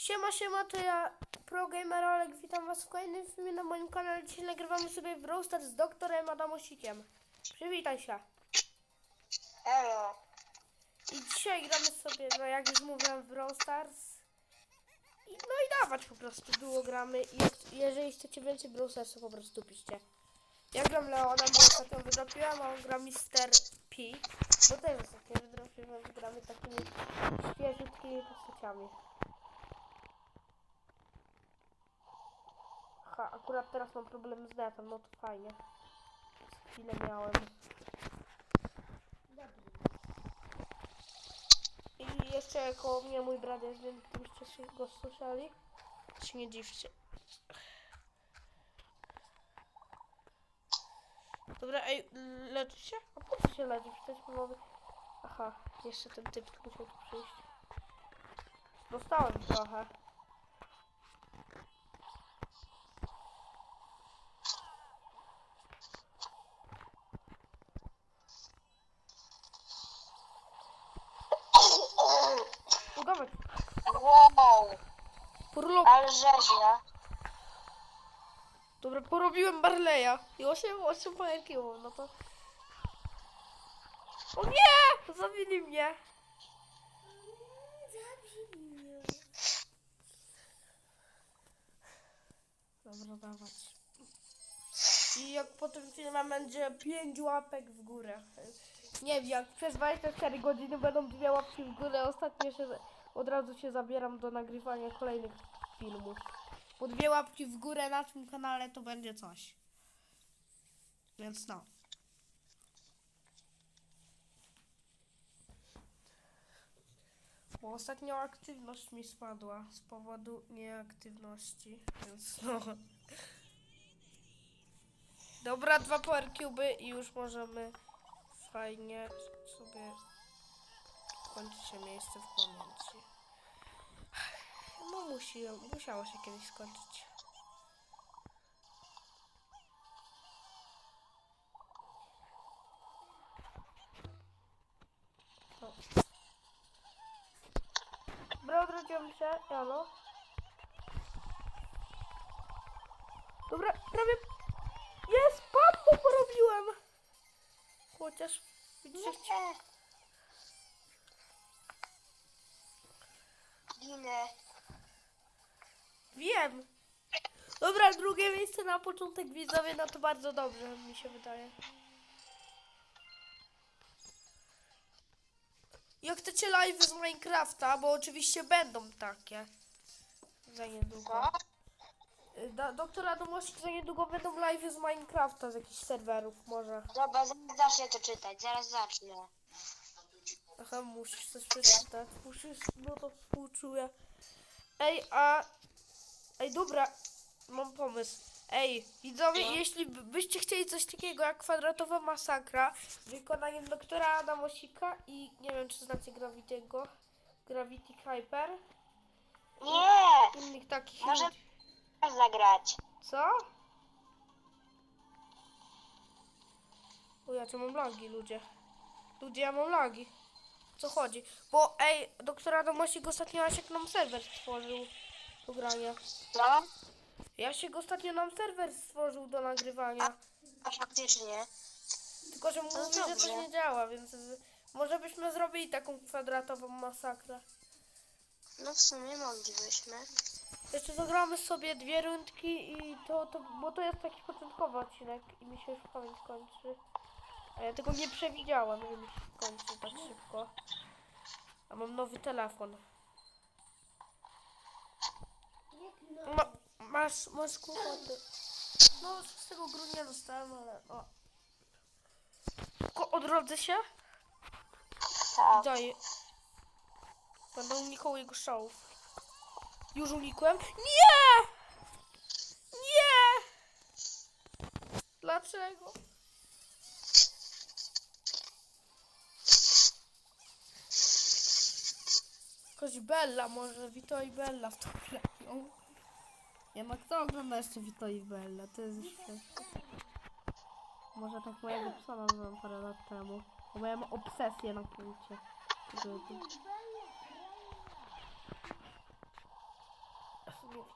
Siema, siema, to ja, ProGamer Olek, witam was w kolejnym filmie na moim kanale. Dzisiaj nagrywamy sobie w Stars z doktorem Adamosikiem. Przywitaj się. Elo. I dzisiaj gramy sobie, no jak już mówiłem, w Brawl Stars. I, no i dawać po prostu, było gramy. I jeżeli chcecie więcej Brawl Starsa, po prostu piszcie. Ja gram Leonem, bo ostatnio wydropiłem, a on gra Mr. P. Bo też ostatnio wydropiłem, gramy takimi świeżutkimi postaciami. Ha, akurat teraz mam problem z netem, no to fajnie. Chwilę miałem. I jeszcze koło mnie mój brat jest, więc gdybyście się go słyszeli, się nie dziwcie. Dobra, ej, leczy się? A po co się leczy? Przecież mowy... Aha, jeszcze ten typ musiał tu przyjść. Dostałem trochę. Porlo... ale rzeźnia. Dobra, porobiłem Barleya. I 8, 8 pajerki mam, no to... O nie! Zabili mnie! Dobra, dawać. I jak po tym filmie będzie 5 łapek w górę. Nie wiem, jak przez 24 godziny będą dwie łapki w górę, ostatnio się od razu się zabieram do nagrywania kolejnych filmów. Dwie łapki w górę na tym kanale to będzie coś. Więc no. Bo ostatnio aktywność mi spadła z powodu nieaktywności, więc no. Dobra, dwa power i już możemy fajnie sobie kończy się miejsce w pamięci. Musi, musiało się kiedyś skończyć. No. Dobra, odrodziłam się, Jano. Dobra, prawie... Jest, pampu porobiłem! Chociaż... Widzicie, Nie. Ginę. Wiem. Dobra, drugie miejsce na początek widzowie, no to bardzo dobrze mi się wydaje. Jak chcecie live z Minecrafta, bo oczywiście będą takie. Za niedługo. Y, Do, doktor Adamowski za niedługo będą live z Minecrafta z jakichś serwerów może. Dobra, zaraz zacznę to czytać, zaraz zacznę. Aha, musisz coś przeczytać. Musisz, no to współczuję. Ej, a... Ej, dobra, mam pomysł. Ej, widzowie, No. jeśli by- byście chcieli coś takiego jak kwadratowa masakra z wykonaniem doktora Adamosika i nie wiem, czy znacie Gravity'ego, Gravity Hyper, Nie! innych takich Może ludzi. zagrać. Co? O, ja tu mam lagi, ludzie. Ludzie, ja mam lagi. Co chodzi? Bo, ej, doktor Adamosik ostatnio Asiek nam serwer stworzył do grania. Co? Jasiek ostatnio nam serwer stworzył do nagrywania. A faktycznie. Tylko, że mówi, że to nie działa, więc y, może byśmy zrobili taką kwadratową masakrę. No w sumie moglibyśmy. Jeszcze zagramy sobie dwie rundki i to, to, bo to jest taki początkowy odcinek i mi się już pamięć kończy. A ja tego nie przewidziałem, że mi się skończy tak szybko. A mam nowy telefon. Ma, masz, masz kłopoty. No, z tego grudnia dostałem, ale o. Tylko odrodzę się Tak. daję. Będę unikał jego szałów. Już unikłem? Nie! Nie! Dlaczego? Jakaś Bella, może Vito i Bella w to grają. Nie ma kto ogląda jeszcze Vito i Bella, to jest jeszcze... Może tak mojego psa nazwałem parę lat temu. Bo miałem obsesję na punkcie.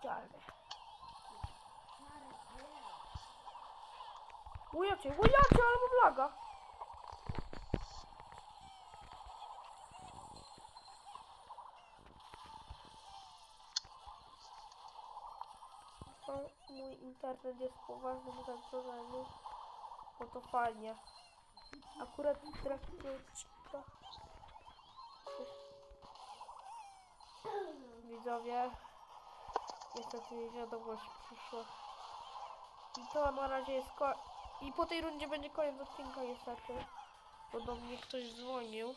Idealnie. Ujacie, ujacie, ale mam laga. Mój internet jest w poważnym zagrożeniu. Bo to fajnie. Akurat traktyczka. Widzowie. Niestety mi wiadomość przyszła. I to na razie jest ko... I po tej rundzie będzie koniec odcinka niestety. Bo do mnie ktoś dzwonił.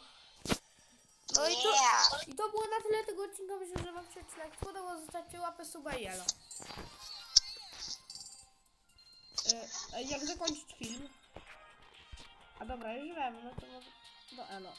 No i to, i to było na tyle tego odcinka. Myślę, że wam się odcinek spodobał. Zostawcie łapę suba i elo. E, jak zakończyć film? A dobra, już wiem, no to może do elo.